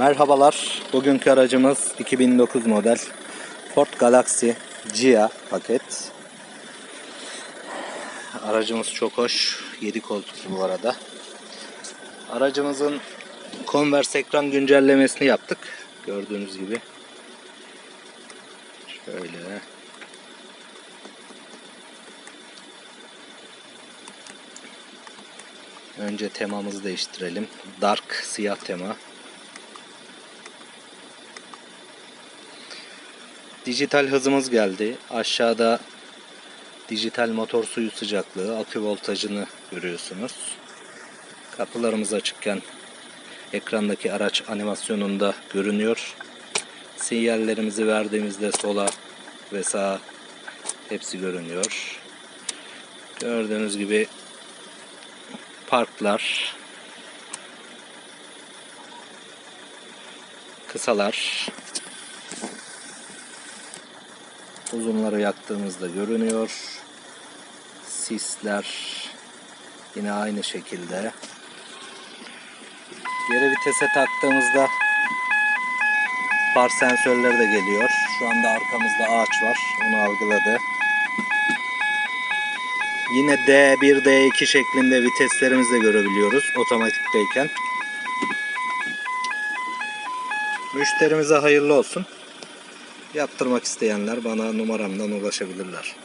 Merhabalar. Bugünkü aracımız 2009 model Ford Galaxy Gia paket. Aracımız çok hoş. 7 koltuklu bu arada. Aracımızın konvers ekran güncellemesini yaptık. Gördüğünüz gibi. Şöyle. Önce temamızı değiştirelim. Dark siyah tema. Dijital hızımız geldi. Aşağıda dijital motor suyu sıcaklığı, akü voltajını görüyorsunuz. Kapılarımız açıkken ekrandaki araç animasyonunda görünüyor. Sinyallerimizi verdiğimizde sola ve sağa hepsi görünüyor. Gördüğünüz gibi parklar, kısalar, uzunları yaktığımızda görünüyor. Sisler yine aynı şekilde. Geri vitese taktığımızda far sensörleri de geliyor. Şu anda arkamızda ağaç var. Onu algıladı. Yine D1, D2 şeklinde viteslerimizi de görebiliyoruz otomatikteyken. Müşterimize hayırlı olsun. Yaptırmak isteyenler bana numaramdan ulaşabilirler.